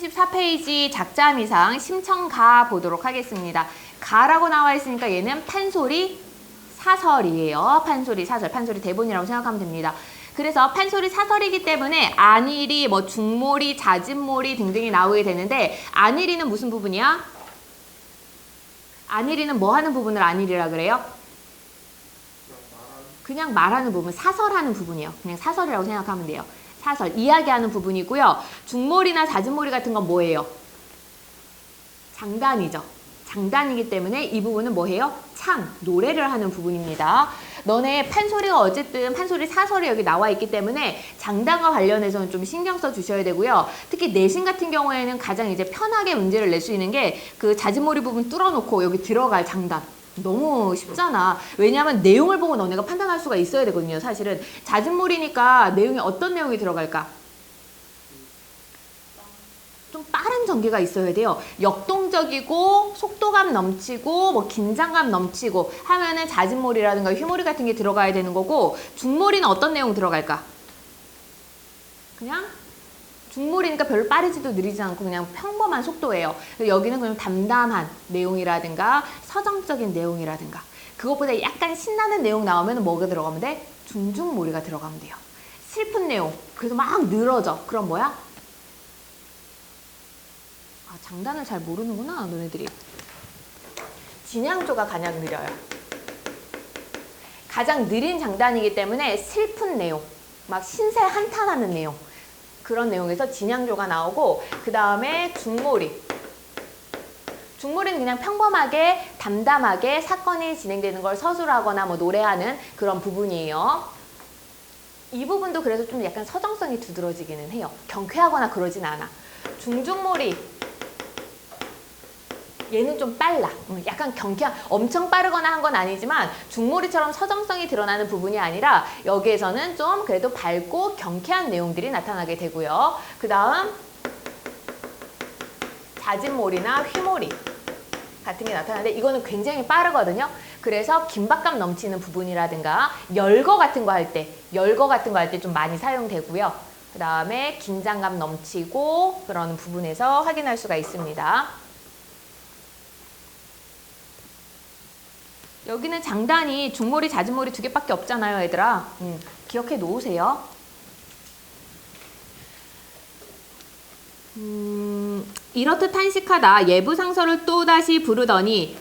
34페이지 작자미상 심청 가 보도록 하겠습니다. 가라고 나와 있으니까 얘는 판소리 사설이에요. 판소리 사설, 판소리 대본이라고 생각하면 됩니다. 그래서 판소리 사설이기 때문에 안일이, 뭐 중몰이, 자진몰이 등등이 나오게 되는데 안일이는 무슨 부분이야? 안일이는 뭐 하는 부분을 안일이라 그래요? 그냥 말하는 부분, 사설하는 부분이에요. 그냥 사설이라고 생각하면 돼요. 사설, 이야기하는 부분이고요. 중몰이나 자진몰이 같은 건 뭐예요? 장단이죠. 장단이기 때문에 이 부분은 뭐예요? 창, 노래를 하는 부분입니다. 너네 판소리가 어쨌든 판소리 사설이 여기 나와 있기 때문에 장단과 관련해서는 좀 신경 써 주셔야 되고요. 특히 내신 같은 경우에는 가장 이제 편하게 문제를 낼 수 있는 게 그 자진몰이 부분 뚫어놓고 여기 들어갈 장단. 너무 쉽잖아. 왜냐하면 내용을 보고 너네가 판단할 수가 있어야 되거든요. 사실은 자진몰이니까 내용이 어떤 내용이 들어갈까? 좀 빠른 전개가 있어야 돼요. 역동적이고 속도감 넘치고 뭐 긴장감 넘치고 하면은 자진몰이라든가 휘몰이 같은 게 들어가야 되는 거고 중몰이는 어떤 내용 들어갈까? 그냥 중몰이니까 별로 빠르지도 느리지 않고 그냥 평범한 속도예요. 여기는 그냥 담담한 내용이라든가 서정적인 내용이라든가 그것보다 약간 신나는 내용 나오면 뭐가 들어가면 돼? 중중몰이가 들어가면 돼요. 슬픈 내용. 그래서 막 늘어져. 그럼 뭐야? 아, 장단을 잘 모르는구나, 너네들이. 진양조가 가장 느려요. 가장 느린 장단이기 때문에 슬픈 내용, 막 신세 한탄하는 내용, 그런 내용에서 진양조가 나오고, 그 다음에 중몰이. 중몰이는 그냥 평범하게, 담담하게 사건이 진행되는 걸 서술하거나 뭐 노래하는 그런 부분이에요. 이 부분도 그래서 좀 약간 서정성이 두드러지기는 해요. 경쾌하거나 그러진 않아. 중중몰이 얘는 좀 빨라. 음, 약간 경쾌한, 엄청 빠르거나 한 건 아니지만 중몰이처럼 서정성이 드러나는 부분이 아니라 여기에서는 좀 그래도 밝고 경쾌한 내용들이 나타나게 되고요. 그 다음 자진몰이나 휘몰이 같은 게 나타나는데 이거는 굉장히 빠르거든요. 그래서 긴박감 넘치는 부분이라든가 열거 같은 거 할 때, 열거 같은 거 할 때 좀 많이 사용되고요. 그 다음에 긴장감 넘치고 그런 부분에서 확인할 수가 있습니다. 여기는 장단이 중몰이, 자진몰이 두 개밖에 없잖아요, 얘들아. 음, 기억해 놓으세요. 음, 이렇듯 탄식하다 예부상서를 또다시 부르더니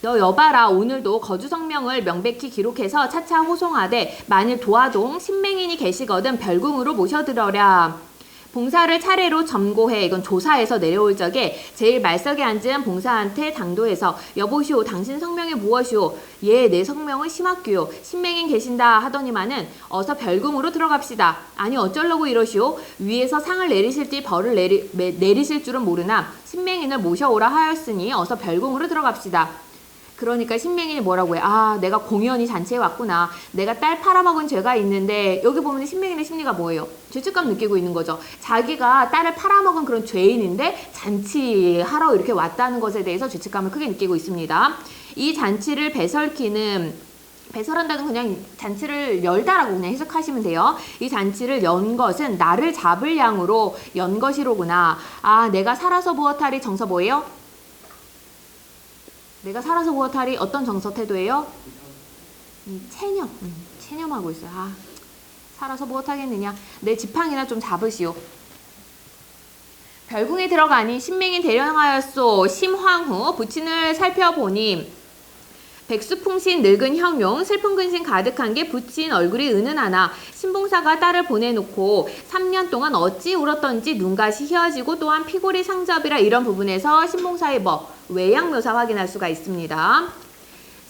너 여봐라 오늘도 거주 성명을 명백히 기록해서 차차 호송하되 만일 도화동 신맹인이 계시거든 별궁으로 모셔들어랴 봉사를 차례로 점고해 이건 조사해서 내려올 적에 제일 말석에 앉은 봉사한테 당도해서 여보시오 당신 성명이 무엇이오? 예 내 성명은 심학규요. 신맹인 계신다 하더니만은 어서 별궁으로 들어갑시다. 아니 어쩌려고 이러시오? 위에서 상을 내리실지 벌을 내리, 매- 내리실 줄은 모르나 신맹인을 모셔오라 하였으니 어서 별궁으로 들어갑시다 그러니까 신명인이 뭐라고 해? 아, 내가 공연히 잔치에 왔구나. 내가 딸 팔아먹은 죄가 있는데 여기 보면 신명인의 심리가 뭐예요? 죄책감 느끼고 있는 거죠. 자기가 딸을 팔아먹은 그런 죄인인데 잔치하러 이렇게 왔다는 것에 대해서 죄책감을 크게 느끼고 있습니다. 이 잔치를 배설키는 배설한다는 그냥 잔치를 열다라고 그냥 해석하시면 돼요. 이 잔치를 연 것은 나를 잡을 양으로 연 것이로구나. 아, 내가 살아서 무엇하리 정서 뭐예요? 내가 살아서 무엇하리 어떤 정서 태도예요? 음, 체념, 음, 체념하고 있어요. 아, 살아서 무엇하겠느냐? 내 지팡이나 좀 잡으시오. 별궁에 들어가니 신명이 대령하였소. 심황후 부친을 살펴보니 백수풍신 늙은 형용 슬픈 근심 가득한 게 부친 얼굴이 은은하나 신봉사가 딸을 보내놓고 3년 동안 어찌 울었던지 눈가시 휘어지고 또한 피골이 상접이라 이런 부분에서 신봉사의 뭐 외양 묘사 확인할 수가 있습니다.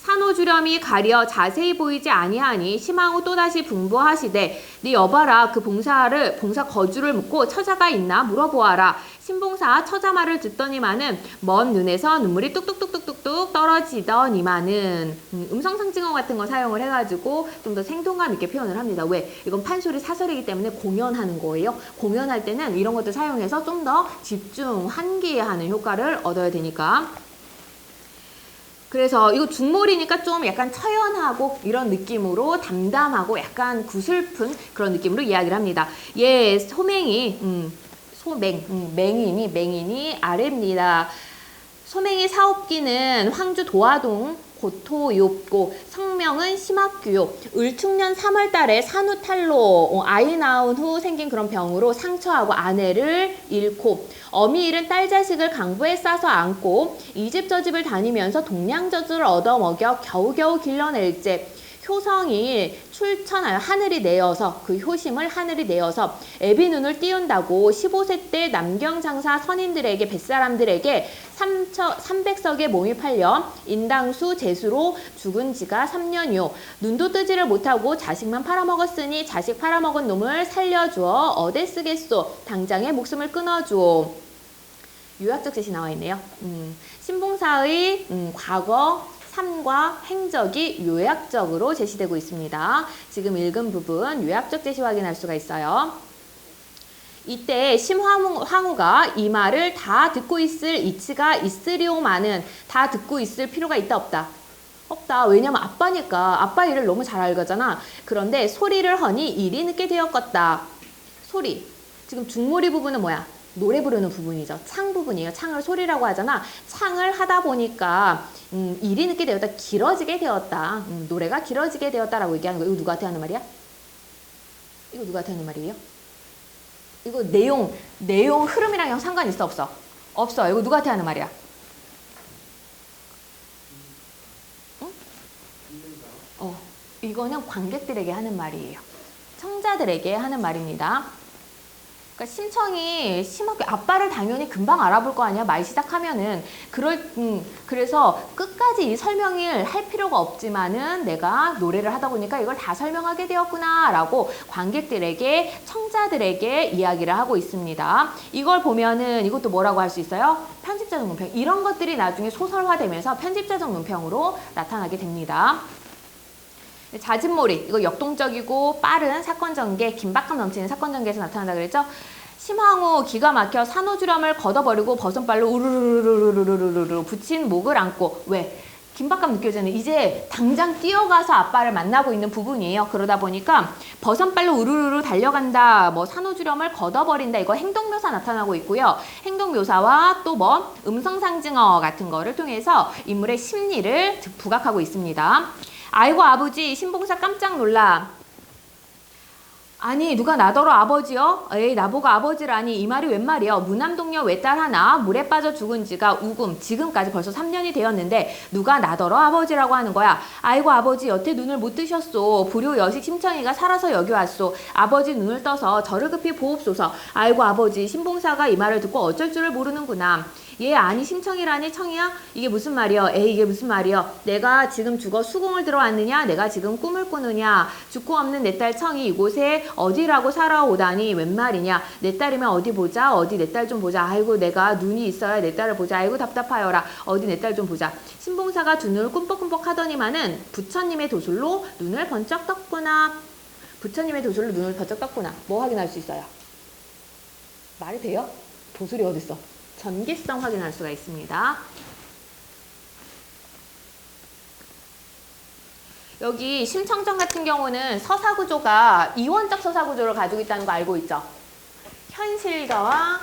산호주렴이 가려 자세히 보이지 아니하니 심하고 또다시 분부하시되 네 여봐라 그 봉사를 봉사 거주를 묻고 처자가 있나 물어보아라. 신봉사 처자 말을 듣더니만은 먼 눈에서 눈물이 뚝뚝뚝뚝뚝뚝 떨어지더니만은 음, 음성 상징어 같은 거 사용을 해가지고 좀 더 생동감 있게 표현을 합니다. 왜? 이건 판소리 사설이기 때문에 공연하는 거예요. 공연할 때는 이런 것들 사용해서 좀 더 집중 환기하는 효과를 얻어야 되니까 그래서 이거 중몰이니까 좀 약간 처연하고 이런 느낌으로 담담하고 약간 구슬픈 그런 느낌으로 이야기를 합니다. 얘 소맹이 음, 소맹, 음, 맹인이 맹인이 아래입니다. 소맹이 사업기는 황주 도화동 고토이옵고 성명은 심학규요. 을충년 3월 달에 산후탈로 어, 아이 낳은 후 생긴 그런 병으로 상처하고 아내를 잃고 어미 잃은 딸 자식을 강부에 싸서 안고 이집 저 집을 다니면서 동량저주를 얻어먹여 겨우겨우 길러낼제 효성이 출천하여 하늘이 내어서 그 효심을 하늘이 내어서 애비 눈을 띄운다고 15세 때 남경장사 선인들에게 뱃사람들에게 300석의 몸이 팔려 인당수 제수로 죽은 지가 3년이요. 눈도 뜨지를 못하고 자식만 팔아먹었으니 자식 팔아먹은 놈을 살려주어 어디 쓰겠소. 당장에 목숨을 끊어주오. 요약적 제시 나와 있네요. 음, 신봉사의 음, 과거 삶과 행적이 요약적으로 제시되고 있습니다. 지금 읽은 부분 요약적 제시 확인할 수가 있어요. 이때 심황후가 이 말을 다 듣고 있을 이치가 있으리오마는 다 듣고 있을 필요가 있다 없다. 없다. 왜냐면 아빠니까 아빠 일을 너무 잘 알거잖아. 그런데 소리를 허니 일이 늦게 되었겠다. 소리. 지금 중모리 부분은 뭐야? 노래 부르는 부분이죠. 창 부분이에요. 창을 소리라고 하잖아. 창을 하다 보니까 음, 일이 늦게 되었다. 길어지게 되었다. 음, 노래가 길어지게 되었다라고 얘기하는 거. 이거 누구한테 하는 말이야? 이거 누구한테 하는 말이에요? 이거 내용 내용 흐름이랑 상관 있어 없어? 없어. 이거 누구한테 하는 말이야? 응? 어, 이거는 관객들에게 하는 말이에요. 청자들에게 하는 말입니다. 그러니까 신청이 심하게 아빠를 당연히 금방 알아볼 거 아니야 말 시작하면은 그럴 음, 그래서 끝까지 이 설명을 할 필요가 없지만은 내가 노래를 하다 보니까 이걸 다 설명하게 되었구나라고 관객들에게 청자들에게 이야기를 하고 있습니다. 이걸 보면은 이것도 뭐라고 할 수 있어요? 편집자적 논평 이런 것들이 나중에 소설화되면서 편집자적 논평으로 나타나게 됩니다. 자진몰이 이거 역동적이고 빠른 사건 전개, 긴박감 넘치는 사건 전개에서 나타난다 그랬죠. 심황후 기가 막혀 산후주름을 걷어버리고 버선발로 우르르르르르르르 붙인 목을 안고 왜? 긴박감 느껴지는 이제 당장 뛰어가서 아빠를 만나고 있는 부분이에요. 그러다 보니까 버선발로 우르르르 달려간다. 뭐 산후주름을 걷어버린다. 이거 행동묘사 나타나고 있고요. 행동묘사와 또 뭐 음성상징어 같은 거를 통해서 인물의 심리를 부각하고 있습니다. 아이고 아버지 신봉사 깜짝 놀라. 아니 누가 나더러 아버지요? 에이 나보고 아버지라니 이 말이 웬 말이요? 무남동녀 외딸 하나 물에 빠져 죽은 지가 우금 지금까지 벌써 3년이 되었는데 누가 나더러 아버지라고 하는 거야? 아이고 아버지 여태 눈을 못 뜨셨소. 불효 여식 심청이가 살아서 여기 왔소. 아버지 눈을 떠서 저를 급히 보옵소서. 아이고 아버지 신봉사가 이 말을 듣고 어쩔 줄을 모르는구나. 얘 아니 심청이라니 청이야? 이게 무슨 말이여? 에이 이게 무슨 말이여? 내가 지금 죽어 수궁을 들어왔느냐? 내가 지금 꿈을 꾸느냐? 죽고 없는 내 딸 청이 이곳에 어디라고 살아오다니 웬 말이냐? 내 딸이면 어디 보자. 어디 내 딸 좀 보자. 아이고 내가 눈이 있어야 내 딸을 보자. 아이고 답답하여라. 어디 내 딸 좀 보자. 신봉사가 두 눈을 꿈뻑꿈뻑 하더니만은 부처님의 도술로 눈을 번쩍 떴구나. 부처님의 도술로 눈을 번쩍 떴구나. 뭐 확인할 수 있어요? 말이 돼요? 도술이 어딨어? 전기성 확인할 수가 있습니다. 여기 심청정 같은 경우는 서사 구조가 이원적 서사 구조를 가지고 있다는 거 알고 있죠? 현실과와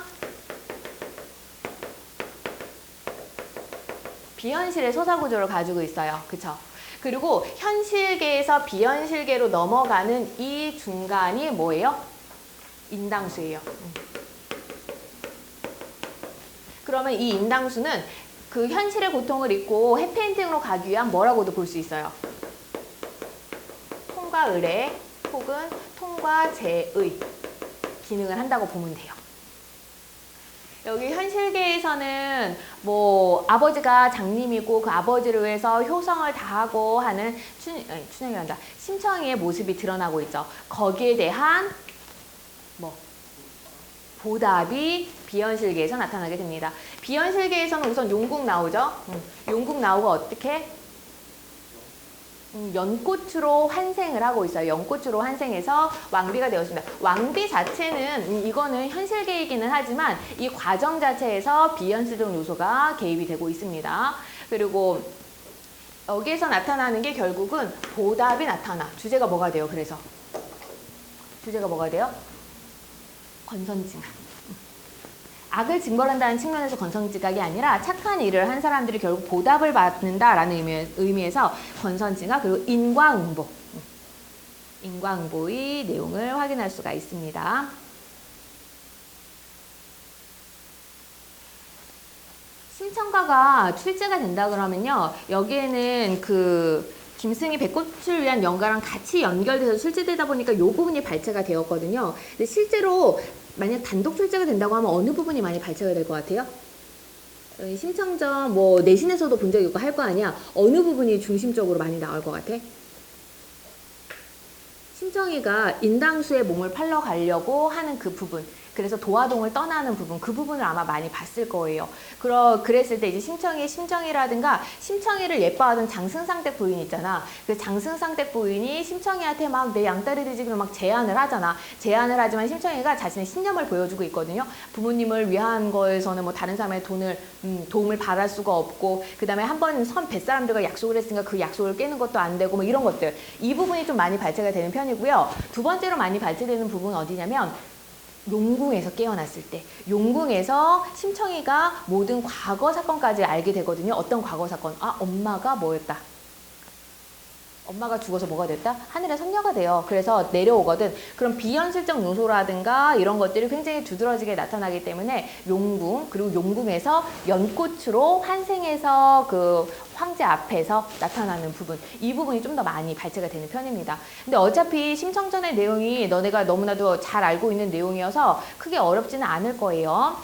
비현실의 서사 구조를 가지고 있어요. 그쵸? 그리고 현실계에서 비현실계로 넘어가는 이 중간이 뭐예요? 인당수예요. 음. 그러면 이 인당수는 그 현실의 고통을 잊고 해피엔딩으로 가기 위한 뭐라고도 볼 수 있어요. 통과 의뢰 혹은 통과 제의 기능을 한다고 보면 돼요. 여기 현실계에서는 뭐 아버지가 장님이고 그 아버지를 위해서 효성을 다하고 하는 춘, 아니, 춘향이란다. 심청이의 모습이 드러나고 있죠. 거기에 대한 뭐 보답이 비현실계에서 나타나게 됩니다. 비현실계에서는 우선 용국 나오죠. 음, 용국 나오고 어떻게? 음, 연꽃으로 환생을 하고 있어요. 연꽃으로 환생해서 왕비가 되었습니다. 왕비 자체는 음, 이거는 현실계이기는 하지만 이 과정 자체에서 비현실적 요소가 개입이 되고 있습니다. 그리고 여기에서 나타나는 게 결국은 보답이 나타나. 주제가 뭐가 돼요? 그래서 주제가 뭐가 돼요? 권선징악. 악을 징벌한다는 측면에서 권선징악이 아니라 착한 일을 한 사람들이 결국 보답을 받는다라는 의미, 의미에서 권선징악 그리고 인과응보 음, 인과응보의 내용을 확인할 수가 있습니다. 심청가가 출제가 된다 그러면요 여기에는 그 김승희 백꽃을 위한 연가랑 같이 연결돼서 출제되다 보니까 이 부분이 발췌가 되었거든요. 근데 실제로 만약 단독 출제가 된다고 하면 어느 부분이 많이 발췌가 될 것 같아요? 어, 심청전 뭐 내신에서도 본 적이 있고 할 거 아니야. 어느 부분이 중심적으로 많이 나올 것 같아? 심청이가 인당수의 몸을 팔러 가려고 하는 그 부분. 그래서 도화동을 떠나는 부분, 그 부분을 아마 많이 봤을 거예요. 그러, 그랬을 때 이제 심청이의 심정이라든가 심청이를 예뻐하던 장승상댁 부인 있잖아. 그 장승상댁 부인이 심청이한테 막 내 양다리 뒤지기로 막 제안을 하잖아. 제안을 하지만 심청이가 자신의 신념을 보여주고 있거든요. 부모님을 위한 거에서는 뭐 다른 사람의 돈을, 음, 도움을 바랄 수가 없고, 그 다음에 한 번 선 뱃사람들과 약속을 했으니까 그 약속을 깨는 것도 안 되고 뭐 이런 것들. 이 부분이 좀 많이 발췌가 되는 편이고요. 두 번째로 많이 발췌되는 부분은 어디냐면, 용궁에서 깨어났을 때 용궁에서 심청이가 모든 과거 사건까지 알게 되거든요. 어떤 과거 사건? 아 엄마가 뭐였다. 엄마가 죽어서 뭐가 됐다? 하늘의 선녀가 돼요. 그래서 내려오거든. 그럼 비현실적 요소라든가 이런 것들이 굉장히 두드러지게 나타나기 때문에 용궁 그리고 용궁에서 연꽃으로 환생해서 그 황제 앞에서 나타나는 부분 이 부분이 좀 더 많이 발췌가 되는 편입니다. 근데 어차피 심청전의 내용이 너네가 너무나도 잘 알고 있는 내용이어서 크게 어렵지는 않을 거예요.